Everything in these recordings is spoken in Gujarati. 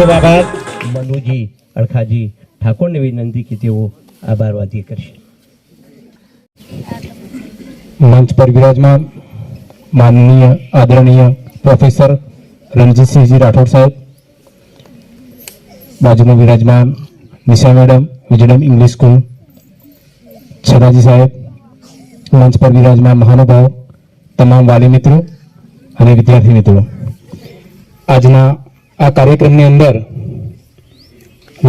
ખૂબ આભાર. મનુજી, અળખાજી ઠાકોરને વિનંતી કે તેઓ આભાર વાદ્ય કરશે. મંચ પર વિરાજમાન માનનીય આદરણીય પ્રોફેસર રણજીતસિંહજી રાઠોડ સાહેબ બાજુમાં વિરાજમાન Nisha madam wisdom English school છેદાજી સાહેબ, મંચ પર વિરાજમાન મહાનુભાવ, તમામ વાલી મિત્રો અને વિદ્યાર્થી મિત્રો. આજના આ કાર્યક્રમની અંદર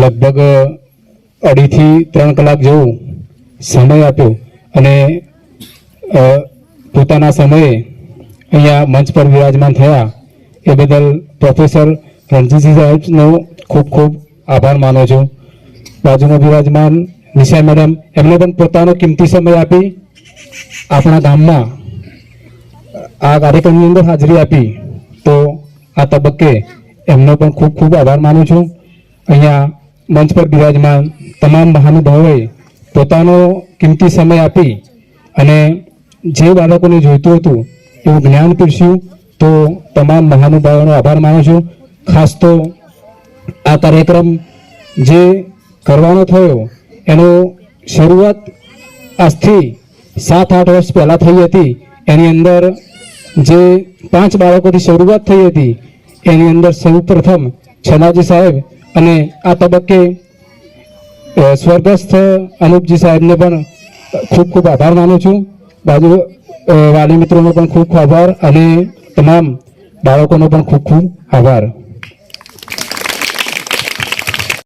લગભગ અઢીથી ત્રણ કલાક જેવું સમય આપ્યો અને પોતાના સમયે અહીંયા મંચ પર વિરાજમાન થયા. એ બદલ પ્રોફેસર રણજીતસિંહ સાહેબનો ખૂબ ખૂબ આભાર માનું છું. બાજુમાં વિરાજમાન નિશા મેડમ, એમને પણ પોતાનો કિંમતી સમય આપી આપણા ગામમાં આ કાર્યક્રમની અંદર હાજરી આપી. તો આ તબક્કે એમનો પણ ખૂબ ખૂબ આભાર માનું છું. અહીંયા મંચ પર બિરાજમાન તમામ મહાનુભાવોએ પોતાનો કિંમતી સમય આપી અને જે બાળકોને જોઈતું હતું એવું જ્ઞાન પીરસ્યું તો તમામ મહાનુભાવોનો આભાર માનું છું. ખાસ તો આ કાર્યક્રમ જે કરવાનો થયો એનો શરૂઆત આજથી સાત આઠ વર્ષ પહેલાં થઈ હતી. એની અંદર જે પાંચ બાળકોથી શરૂઆત થઈ હતી એની અંદર સૌ પ્રથમ છનાજી સાહેબ અને આ તબક્કે સ્વર્ગસ્થ અનુપજી સાહેબને પણ ખૂબ ખૂબ આભાર માનું છું. બાજુ વાલી મિત્રોનો પણ ખૂબ ખૂબ આભાર અને તમામ બાળકોનો પણ ખૂબ ખૂબ આભાર.